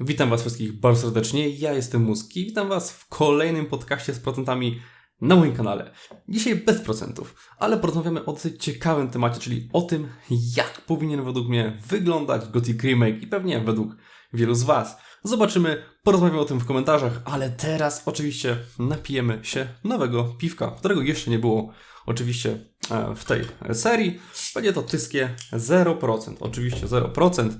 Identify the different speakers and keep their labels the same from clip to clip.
Speaker 1: Witam Was wszystkich bardzo serdecznie, ja jestem Muski witam Was w kolejnym podcaście z procentami na moim kanale. Dzisiaj bez procentów, ale porozmawiamy o dosyć ciekawym temacie, czyli o tym, jak powinien według mnie wyglądać Gothic Remake i pewnie według wielu z Was. Zobaczymy, porozmawiamy o tym w komentarzach, ale teraz oczywiście napijemy się nowego piwka, którego jeszcze nie było oczywiście e, w tej serii. Będzie to tyskie 0%, oczywiście 0%,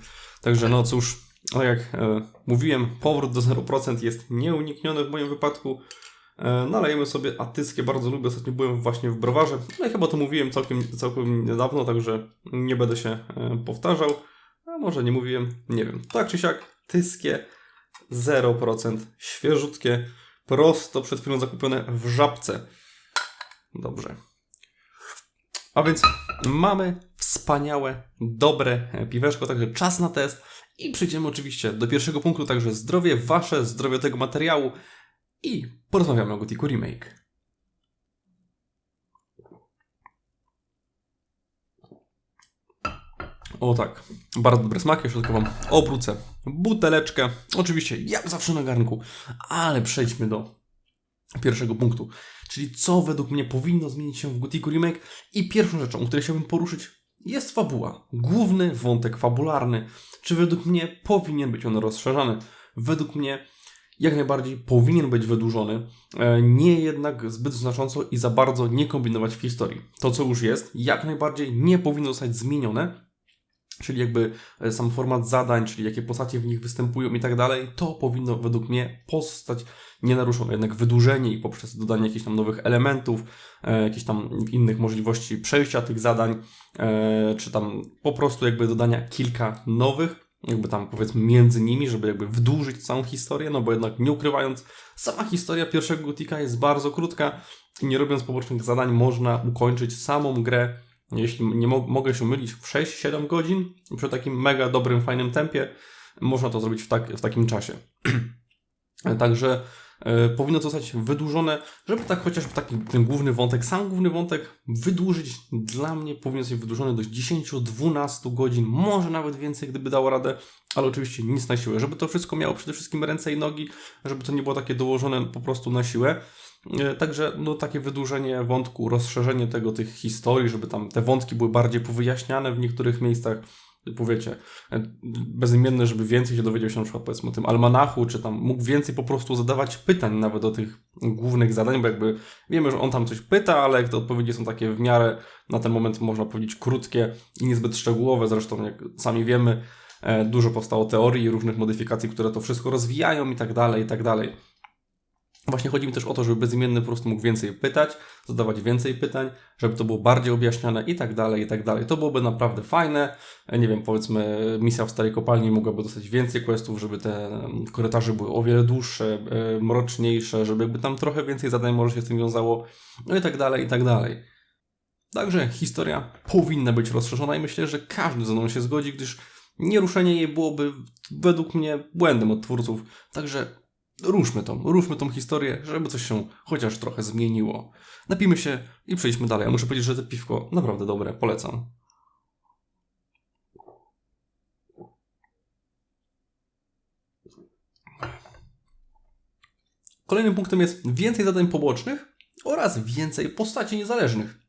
Speaker 1: także no cóż, no jak e, mówiłem, powrót do 0% jest nieunikniony w moim wypadku. E, nalejemy sobie atyskie, bardzo lubię, ostatnio byłem właśnie w browarze, no i chyba to mówiłem całkiem, całkiem niedawno, także nie będę się e, powtarzał. A może nie mówiłem, nie wiem. Tak czy siak, tyskie 0%, świeżutkie, prosto przed chwilą zakupione w żabce. Dobrze. A więc mamy wspaniałe, dobre piweczko, także czas na test i przejdziemy oczywiście do pierwszego punktu, także zdrowie wasze, zdrowie tego materiału. I porozmawiamy o Gothicu Remake. O tak, bardzo dobre smaki, tylko Wam obrócę. Buteleczkę, oczywiście jak zawsze na garnku, ale przejdźmy do pierwszego punktu, czyli co według mnie powinno zmienić się w Gothicu Remake? I pierwszą rzeczą, o której chciałbym poruszyć jest fabuła, główny wątek fabularny, czy według mnie powinien być on rozszerzany. Według mnie jak najbardziej powinien być wydłużony, e, nie jednak zbyt znacząco i za bardzo nie kombinować w historii. To, co już jest, jak najbardziej nie powinno zostać zmienione, czyli jakby e, sam format zadań, czyli jakie postacie w nich występują i tak dalej, to powinno według mnie pozostać nienaruszone. Jednak wydłużenie i poprzez dodanie jakichś tam nowych elementów, e, jakichś tam innych możliwości przejścia tych zadań, czy tam po prostu jakby dodania kilka nowych, jakby tam powiedzmy między nimi, żeby jakby wdłużyć całą historię, no bo jednak nie ukrywając, sama historia pierwszego Gotika jest bardzo krótka i nie robiąc pobocznych zadań można ukończyć samą grę, jeśli nie mo mogę się mylić, w 6-7 godzin przy takim mega dobrym, fajnym tempie, można to zrobić w, tak w takim czasie. Także E, powinno to zostać wydłużone, żeby tak chociażby taki ten główny wątek, sam główny wątek wydłużyć. Dla mnie powinien być wydłużony do 10-12 godzin, może nawet więcej, gdyby dało radę, ale oczywiście nic na siłę. Żeby to wszystko miało przede wszystkim ręce i nogi, żeby to nie było takie dołożone po prostu na siłę. E, także no, takie wydłużenie wątku, rozszerzenie tego, tych historii, żeby tam te wątki były bardziej powyjaśniane w niektórych miejscach powiecie, bezimienny, żeby więcej się dowiedział się na przykład powiedzmy o tym almanachu, czy tam mógł więcej po prostu zadawać pytań nawet do tych głównych zadań, bo jakby wiemy, że on tam coś pyta, ale jak te odpowiedzi są takie w miarę na ten moment można powiedzieć krótkie i niezbyt szczegółowe, zresztą jak sami wiemy, e, dużo powstało teorii i różnych modyfikacji, które to wszystko rozwijają i tak dalej, i tak dalej. Właśnie chodzi mi też o to, żeby bezimienny po prostu mógł więcej pytać, zadawać więcej pytań, żeby to było bardziej objaśniane i tak dalej, i tak dalej. To byłoby naprawdę fajne. Nie wiem, powiedzmy, misja w starej kopalni mogłaby dostać więcej questów, żeby te korytarze były o wiele dłuższe, e, mroczniejsze, żeby jakby tam trochę więcej zadań może się z tym wiązało, no i tak dalej, i tak dalej. Także historia powinna być rozszerzona i myślę, że każdy ze mną się zgodzi, gdyż nieruszenie jej byłoby według mnie błędem od twórców. Także ruszmy tą, ruszmy tą historię, żeby coś się chociaż trochę zmieniło. Napijmy się i przejdźmy dalej. Ja muszę powiedzieć, że to piwko naprawdę dobre, polecam. Kolejnym punktem jest więcej zadań pobocznych oraz więcej postaci niezależnych.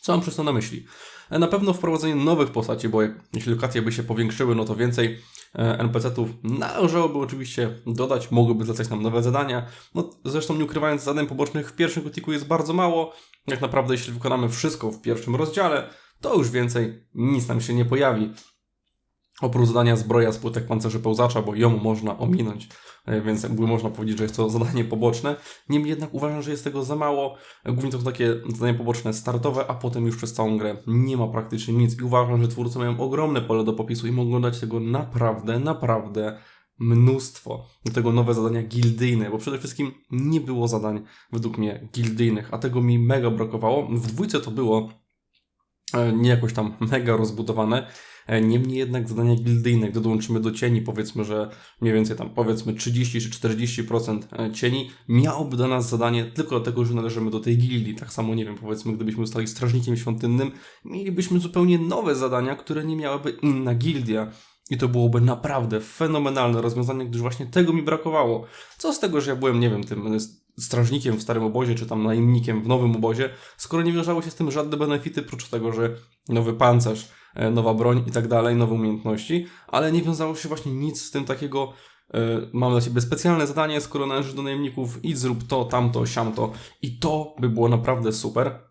Speaker 1: Co mam przez to na myśli? Na pewno wprowadzenie nowych postaci, bo jak, jeśli lokacje by się powiększyły, no to więcej E, NPC-ów należałoby oczywiście dodać, mogłyby zlecać nam nowe zadania. No, zresztą nie ukrywając, zadań pobocznych w pierwszym gotiku jest bardzo mało. Jak naprawdę, jeśli wykonamy wszystko w pierwszym rozdziale, to już więcej nic nam się nie pojawi. Oprócz zadania zbroja z płytek pancerzy pełzacza, bo ją można ominąć, e, więc jakby można powiedzieć, że jest to zadanie poboczne. Niemniej jednak uważam, że jest tego za mało. Głównie to są takie zadania poboczne startowe, a potem już przez całą grę nie ma praktycznie nic. I uważam, że twórcy mają ogromne pole do popisu i mogą dać tego naprawdę, naprawdę mnóstwo. Do tego nowe zadania gildyjne, bo przede wszystkim nie było zadań według mnie gildyjnych, a tego mi mega brakowało. W dwójce to było e, nie jakoś tam mega rozbudowane. Niemniej jednak zadania gildyjne, gdy dołączymy do cieni, powiedzmy, że mniej więcej tam powiedzmy 30 czy 40% e, cieni, miałoby do nas zadanie tylko dlatego, że należymy do tej gildii. Tak samo, nie wiem, powiedzmy, gdybyśmy zostali strażnikiem świątynnym, mielibyśmy zupełnie nowe zadania, które nie miałaby inna gildia. I to byłoby naprawdę fenomenalne rozwiązanie, gdyż właśnie tego mi brakowało. Co z tego, że ja byłem, nie wiem, tym strażnikiem w starym obozie, czy tam najemnikiem w nowym obozie, skoro nie wiązały się z tym żadne benefity, prócz tego, że nowy pancerz, e, nowa broń i tak dalej, nowe umiejętności, ale nie wiązało się właśnie nic z tym takiego, e, mam dla Ciebie specjalne zadanie, skoro należysz do najemników, idź zrób to, tamto, siamto i to by było naprawdę super.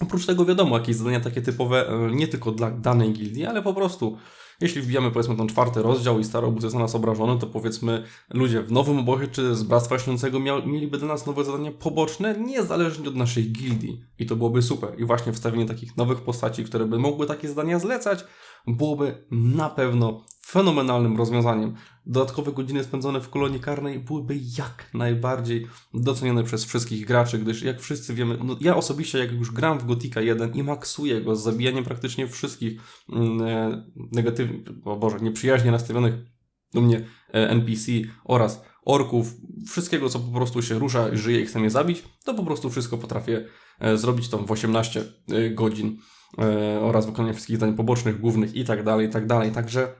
Speaker 1: Oprócz tego wiadomo, jakieś zadania takie typowe, e, nie tylko dla danej gildii, ale po prostu jeśli wbijamy powiedzmy ten czwarty rozdział i stary obóz jest na nas obrażony, to powiedzmy ludzie w nowym obozie czy z Bractwa Śniącego mieliby dla nas nowe zadania poboczne, niezależnie od naszej gildii. I to byłoby super. I właśnie wstawienie takich nowych postaci, które by mogły takie zadania zlecać, byłoby na pewno fenomenalnym rozwiązaniem. Dodatkowe godziny spędzone w kolonii karnej byłyby jak najbardziej docenione przez wszystkich graczy, gdyż jak wszyscy wiemy, no ja osobiście jak już gram w Gotika 1 i maksuję go z zabijaniem praktycznie wszystkich mm, e, negatywnych, o Boże, nieprzyjaźnie nastawionych do mnie e, NPC oraz orków, wszystkiego co po prostu się rusza, żyje i chce mnie zabić, to po prostu wszystko potrafię e, zrobić tam w 18 e, godzin oraz wykonanie wszystkich zadań pobocznych, głównych i tak dalej, i tak dalej. Także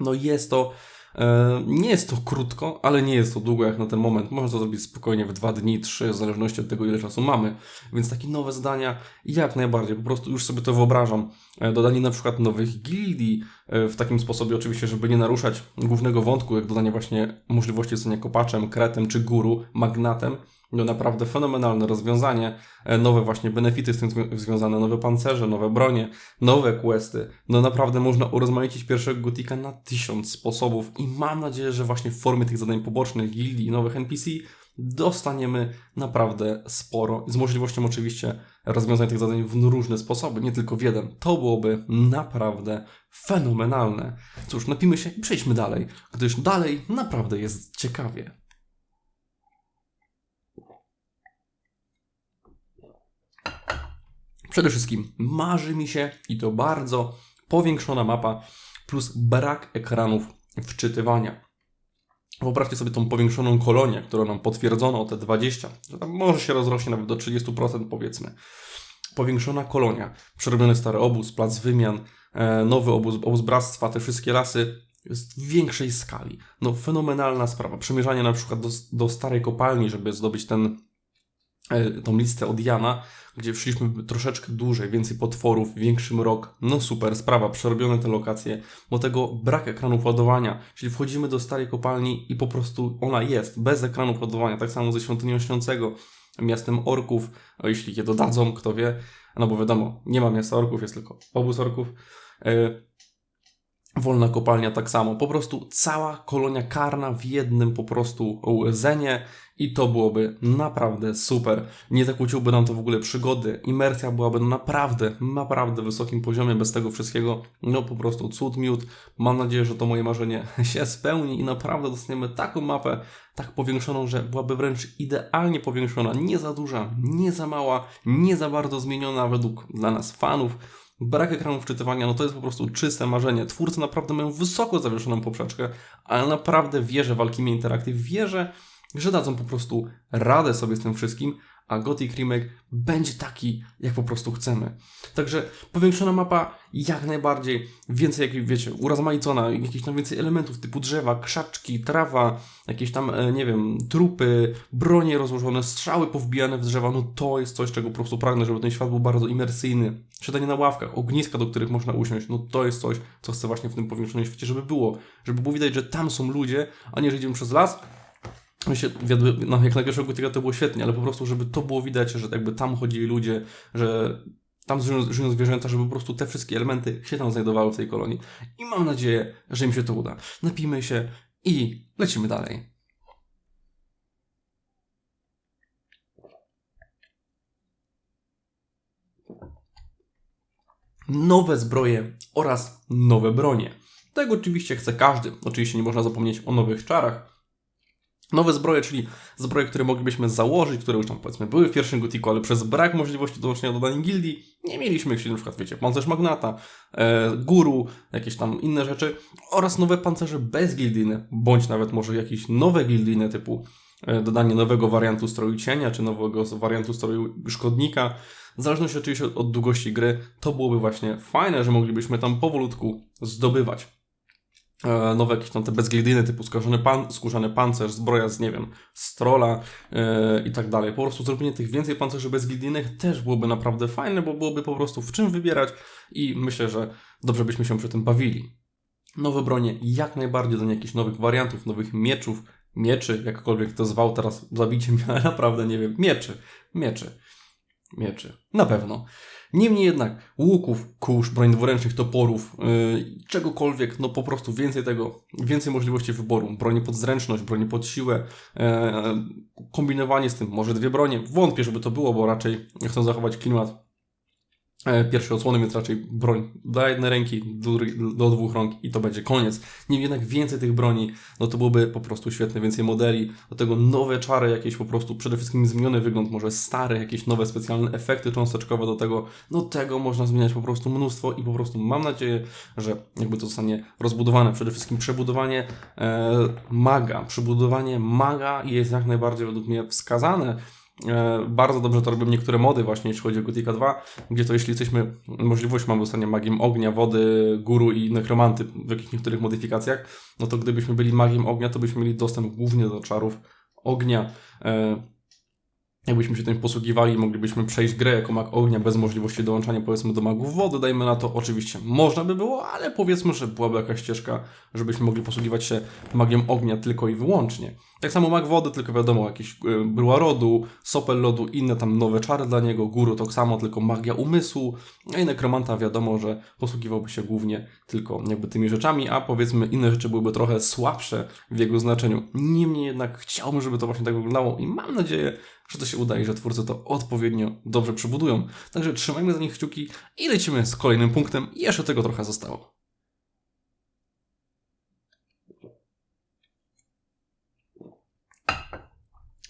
Speaker 1: no jest to, e, nie jest to krótko, ale nie jest to długo jak na ten moment. Można to zrobić spokojnie w dwa dni, trzy, w zależności od tego, ile czasu mamy. Więc takie nowe zadania, jak najbardziej, po prostu już sobie to wyobrażam. E, Dodanie na przykład nowych gildii w takim sposobie oczywiście, żeby nie naruszać głównego wątku, jak dodanie właśnie możliwości stania kopaczem, kretem czy guru, magnatem. No naprawdę fenomenalne rozwiązanie, E, nowe właśnie benefity z tym zwią- związane, nowe pancerze, nowe bronie, nowe questy. No naprawdę można urozmaicić pierwszego Gotika na tysiąc sposobów i mam nadzieję, że właśnie w formie tych zadań pobocznych, gildii i nowych NPC dostaniemy naprawdę sporo. Z możliwością oczywiście rozwiązania tych zadań w różne sposoby, nie tylko w jeden. To byłoby naprawdę fenomenalne. Cóż, napijmy się i przejdźmy dalej, gdyż dalej naprawdę jest ciekawie. Przede wszystkim marzy mi się i to bardzo powiększona mapa plus brak ekranów wczytywania. Wyobraźcie sobie tą powiększoną kolonię, którą nam potwierdzono o te 20, że tam może się rozrośnie nawet do 30% powiedzmy. Powiększona kolonia, przerobiony stary obóz, plac wymian, e, nowy obóz, obóz bractwa, te wszystkie lasy w większej skali. No fenomenalna sprawa. Przemierzanie na przykład do, do starej kopalni, żeby zdobyć ten, tą listę od Jana, gdzie szliśmy troszeczkę dłużej, więcej potworów, większy mrok. No super, sprawa, przerobione te lokacje. Do tego brak ekranów ładowania, czyli wchodzimy do starej kopalni i po prostu ona jest, bez ekranów ładowania. Tak samo ze Świątynią Śniącego, miastem orków, jeśli je dodadzą, kto wie. No bo wiadomo, nie ma miasta orków, jest tylko obóz orków. E, Wolna kopalnia tak samo. Po prostu cała kolonia karna w jednym po prostu łzenie i to byłoby naprawdę super. Nie zakłóciłby nam to w ogóle przygody. Imersja byłaby na naprawdę, naprawdę wysokim poziomie bez tego wszystkiego. No po prostu cud miód. Mam nadzieję, że to moje marzenie się spełni i naprawdę dostaniemy taką mapę, tak powiększoną, że byłaby wręcz idealnie powiększona. Nie za duża, nie za mała, nie za bardzo zmieniona według dla nas fanów. Brak ekranu wczytywania, no to jest po prostu czyste marzenie. Twórcy naprawdę mają wysoko zawieszoną poprzeczkę, ale naprawdę wierzę w Alchemy Interactive, wierzę, że dadzą po prostu radę sobie z tym wszystkim, a Gothic Remake będzie taki, jak po prostu chcemy. Także powiększona mapa jak najbardziej, więcej, jak wiecie, urozmaicona, jakieś tam więcej elementów typu drzewa, krzaczki, trawa, jakieś tam, e, nie wiem, trupy, bronie rozłożone, strzały powbijane w drzewa, no to jest coś, czego po prostu pragnę, żeby ten świat był bardzo imersyjny. Siadanie na ławkach, ogniska, do których można usiąść, no to jest coś, co chcę właśnie w tym powiększonym świecie, żeby było. Żeby było widać, że tam są ludzie, a nie, że idziemy przez las, wiodły, no, jak na pierwszego gotyka to było świetnie, ale po prostu, żeby to było widać, że jakby tam chodzili ludzie, że tam żyją, żyją zwierzęta, żeby po prostu te wszystkie elementy się tam znajdowały w tej kolonii. I mam nadzieję, że im się to uda. Napijmy się i lecimy dalej. Nowe zbroje oraz nowe bronie. Tego oczywiście chce każdy. Oczywiście nie można zapomnieć o nowych czarach, Nowe zbroje, czyli zbroje, które moglibyśmy założyć, które już tam powiedzmy były w pierwszym Gotiku, ale przez brak możliwości dołączenia do danej gildii nie mieliśmy, czyli na przykład, wiecie, pancerz magnata, e, guru, jakieś tam inne rzeczy oraz nowe pancerze bezgildijne, bądź nawet może jakieś nowe gildijne typu e, dodanie nowego wariantu stroju cienia, czy nowego wariantu stroju szkodnika, w zależności oczywiście od, długości gry, to byłoby właśnie fajne, że moglibyśmy tam powolutku zdobywać nowe jakieś tam te bezglidyny typu skórzany, pan, skórzany pancerz, zbroja z, nie wiem, strola yy, i tak dalej. Po prostu zrobienie tych więcej pancerzy bezglidynych też byłoby naprawdę fajne, bo byłoby po prostu w czym wybierać i myślę, że dobrze byśmy się przy tym bawili. Nowe bronie, jak najbardziej do jakichś nowych wariantów, nowych mieczów, mieczy, jakkolwiek to zwał, teraz zabicie ale naprawdę nie wiem, mieczy, mieczy, mieczy, na pewno. Niemniej jednak łuków, kurz, broń dwuręcznych, toporów, yy, czegokolwiek, no po prostu więcej tego, więcej możliwości wyboru. Broni pod zręczność, broni pod siłę, yy, kombinowanie z tym, może dwie bronie. Wątpię, żeby to było, bo raczej chcą zachować klimat pierwszej odsłony, więc raczej broń do jednej ręki, do, dwóch rąk i to będzie koniec. Nim jednak więcej tych broni, no to byłoby po prostu świetne, więcej modeli, do tego nowe czary, jakieś po prostu przede wszystkim zmieniony wygląd, może stare, jakieś nowe specjalne efekty cząsteczkowe do tego, no tego można zmieniać po prostu mnóstwo i po prostu mam nadzieję, że jakby to zostanie rozbudowane, przede wszystkim przebudowanie e, maga, przebudowanie maga jest jak najbardziej według mnie wskazane, E, bardzo dobrze to robią niektóre mody właśnie, jeśli chodzi o Gothica 2, gdzie to jeśli jesteśmy, możliwość mamy dostania magiem ognia, wody, guru i nekromanty w jakichś niektórych modyfikacjach, no to gdybyśmy byli magiem ognia, to byśmy mieli dostęp głównie do czarów ognia. Jakbyśmy się tym posługiwali, moglibyśmy przejść grę jako mag ognia bez możliwości dołączania powiedzmy do magów wody, dajmy na to, oczywiście można by było, ale powiedzmy, że byłaby jakaś ścieżka, żebyśmy mogli posługiwać się magiem ognia tylko i wyłącznie. Tak samo mag wody, tylko wiadomo, jakieś e, bryła rodu, sopel lodu, inne tam nowe czary dla niego, guru tak samo, tylko magia umysłu, no i nekromanta wiadomo, że posługiwałby się głównie tylko jakby tymi rzeczami, a powiedzmy inne rzeczy byłyby trochę słabsze w jego znaczeniu. Niemniej jednak chciałbym, żeby to właśnie tak wyglądało i mam nadzieję, że to się uda i że twórcy to odpowiednio dobrze przebudują. Także trzymajmy za nich kciuki i lecimy z kolejnym punktem. Jeszcze tego trochę zostało.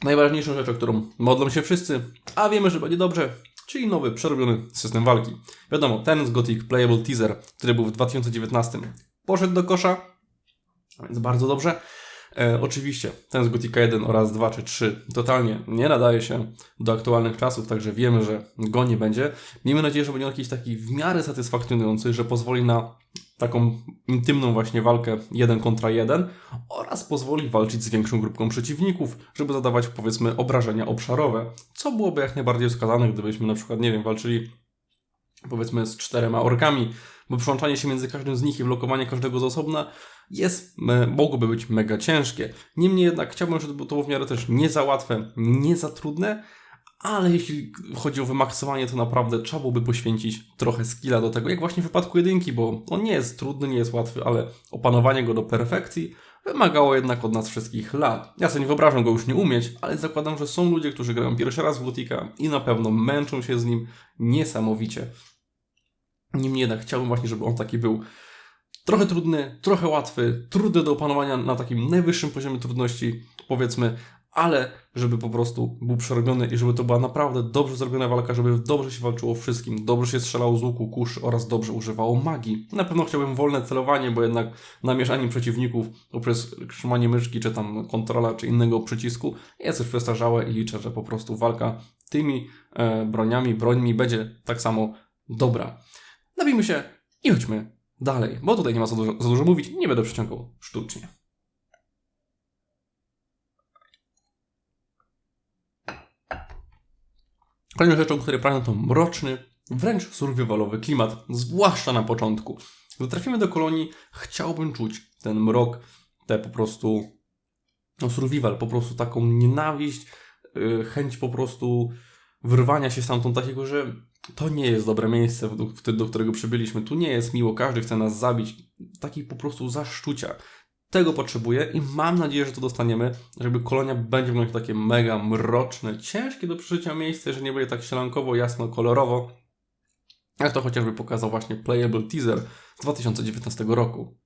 Speaker 1: Najważniejszą rzeczą, którą modlą się wszyscy, a wiemy, że będzie dobrze, czyli nowy, przerobiony system walki. Wiadomo, ten z Gothic Playable Teaser, który był w 2019, poszedł do kosza, więc bardzo dobrze. E, oczywiście ten z Gothica 1 oraz 2 czy 3 totalnie nie nadaje się do aktualnych czasów, także wiemy, że go nie będzie. Miejmy nadzieję, że będzie on jakiś taki w miarę satysfakcjonujący, że pozwoli na taką intymną właśnie walkę jeden kontra jeden oraz pozwoli walczyć z większą grupką przeciwników, żeby zadawać powiedzmy obrażenia obszarowe, co byłoby jak najbardziej wskazane, gdybyśmy na przykład, nie wiem, walczyli powiedzmy z czterema orkami, bo przełączanie się między każdym z nich i blokowanie każdego z osobna jest, mogłoby być mega ciężkie. Niemniej jednak chciałbym, żeby to było w miarę też nie za łatwe, nie za trudne, ale jeśli chodzi o wymaksowanie, to naprawdę trzeba byłoby poświęcić trochę skilla do tego, jak właśnie w wypadku jedynki, bo on nie jest trudny, nie jest łatwy, ale opanowanie go do perfekcji wymagało jednak od nas wszystkich lat. Ja sobie nie wyobrażam go już nie umieć, ale zakładam, że są ludzie, którzy grają pierwszy raz w Gotika i na pewno męczą się z nim niesamowicie. Niemniej jednak chciałbym właśnie, żeby on taki był trochę trudny, trochę łatwy, trudny do opanowania na takim najwyższym poziomie trudności, powiedzmy, ale żeby po prostu był przerobiony i żeby to była naprawdę dobrze zrobiona walka, żeby dobrze się walczyło wszystkim, dobrze się strzelało z łuku, kusz oraz dobrze używało magii. Na pewno chciałbym wolne celowanie, bo jednak namierzanie przeciwników poprzez trzymanie myszki, czy tam kontrola, czy innego przycisku jest już przestarzałe i liczę, że po prostu walka tymi e, broniami, brońmi będzie tak samo dobra. Nabijmy się i chodźmy dalej, bo tutaj nie ma za dużo, za dużo mówić, nie będę przeciągał sztucznie. Kolejną rzeczą, której pragnę to mroczny, wręcz survivalowy klimat, zwłaszcza na początku. Gdy trafimy do kolonii, chciałbym czuć ten mrok, te po prostu no survival, po prostu taką nienawiść, yy, chęć po prostu wyrwania się stamtąd takiego, że to nie jest dobre miejsce, do, którego przybyliśmy. Tu nie jest miło, każdy chce nas zabić. Takiej po prostu zaszczucia. Tego potrzebuję i mam nadzieję, że to dostaniemy, żeby kolonia będzie wyglądać takie mega mroczne, ciężkie do przeżycia miejsce, że nie będzie tak sielankowo, jasno, kolorowo, jak to chociażby pokazał właśnie Playable Teaser z 2019 roku.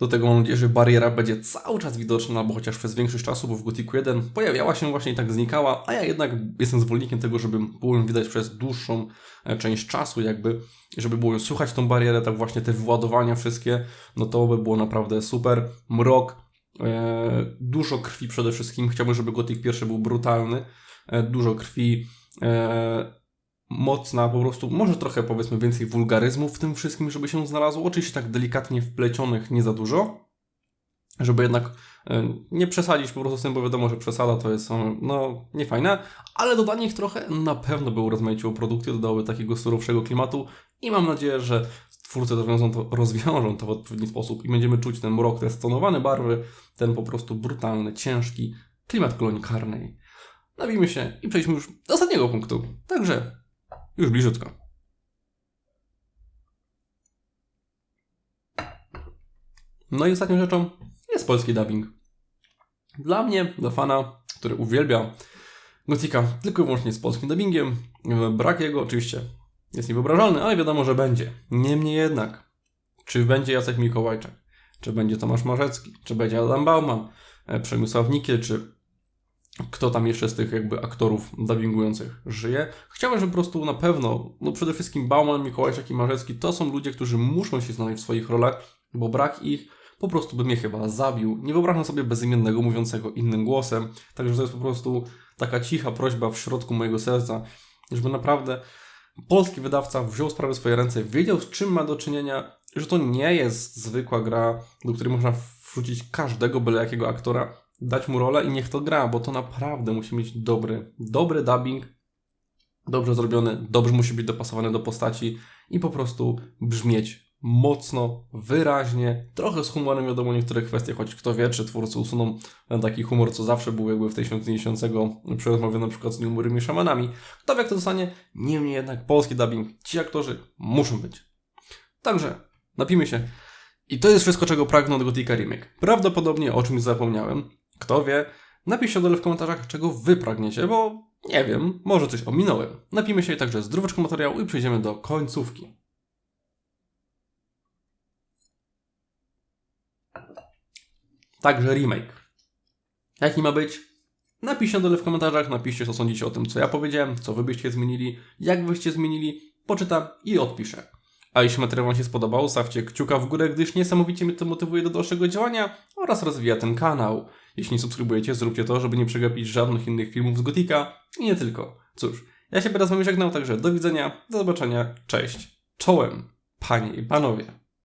Speaker 1: Do tego mam nadzieję, że bariera będzie cały czas widoczna, bo chociaż przez większość czasu, bo w Gothicu 1 pojawiała się właśnie i tak znikała, a ja jednak jestem zwolennikiem tego, żeby było ją widać przez dłuższą e, część czasu, jakby, żeby było ją słuchać tą barierę, tak właśnie te wyładowania wszystkie, no to by było naprawdę super. Mrok, E, dużo krwi przede wszystkim. Chciałbym, żeby Gothic pierwszy był brutalny. E, dużo krwi. E, mocna, po prostu, może trochę powiedzmy więcej wulgaryzmów w tym wszystkim, żeby się znalazło. Oczywiście tak delikatnie wplecionych, nie za dużo, żeby jednak e, nie przesadzić po prostu z tym, bo wiadomo, że przesada to jest e, no niefajne, ale dodanie ich trochę na pewno by urozmaiciło produkcję, dodałoby takiego surowszego klimatu i mam nadzieję, że twórcy rozwiążą to, rozwiążą to w odpowiedni sposób i będziemy czuć ten mrok, te stonowane barwy, ten po prostu brutalny, ciężki klimat kolonii karnej. Nawijmy się i przejdźmy już do ostatniego punktu. Także już bliżutko. No i ostatnią rzeczą jest polski dubbing. Dla mnie, dla fana, który uwielbia Gotika tylko i wyłącznie z polskim dubbingiem, brak jego oczywiście jest niewyobrażalny, ale wiadomo, że będzie. Niemniej jednak, czy będzie Jacek Mikołajczak, czy będzie Tomasz Morzecki, czy będzie Adam Bauman, e, Przemysław Nikiel, czy kto tam jeszcze z tych jakby aktorów dubbingujących żyje. Chciałbym, żeby po prostu na pewno, no przede wszystkim Bauman, Mikołajczak i Marzecki to są ludzie, którzy muszą się znaleźć w swoich rolach, bo brak ich po prostu by mnie chyba zabił. Nie wyobrażam sobie bezimiennego mówiącego innym głosem, także to jest po prostu taka cicha prośba w środku mojego serca, żeby naprawdę polski wydawca wziął sprawę w swoje ręce, wiedział z czym ma do czynienia, że to nie jest zwykła gra, do której można wrzucić każdego byle jakiego aktora, dać mu rolę i niech to gra, bo to naprawdę musi mieć dobry, dobry dubbing, dobrze zrobiony, dobrze musi być dopasowany do postaci i po prostu brzmieć mocno, wyraźnie, trochę z humorem wiadomo niektóre kwestie, choć kto wie, czy twórcy usuną taki humor, co zawsze był jakby w tej świątyni śniącego przy rozmowie na przykład z nieumorymi szamanami. Kto wie, jak to zostanie, niemniej jednak polski dubbing, ci aktorzy muszą być. Także, napijmy się. I to jest wszystko, czego pragnę od Gotika Remake. Prawdopodobnie o czymś zapomniałem. Kto wie, napiszcie dole w komentarzach, czego wy pragniecie, bo nie wiem, może coś ominąłem. Napijmy się także zdróweczką materiału i przejdziemy do końcówki. Także remake. Jaki ma być? Napiszcie dole w komentarzach, napiszcie co sądzicie o tym, co ja powiedziałem, co wy byście zmienili, jak byście zmienili, poczytam i odpiszę. A jeśli materiał Wam się spodobał, stawcie kciuka w górę, gdyż niesamowicie mnie to motywuje do dalszego działania oraz rozwija ten kanał. Jeśli nie subskrybujecie, zróbcie to, żeby nie przegapić żadnych innych filmów z Gotika i nie tylko. Cóż, ja się teraz z Wami żegnam, także do widzenia, do zobaczenia, cześć, czołem, panie i panowie.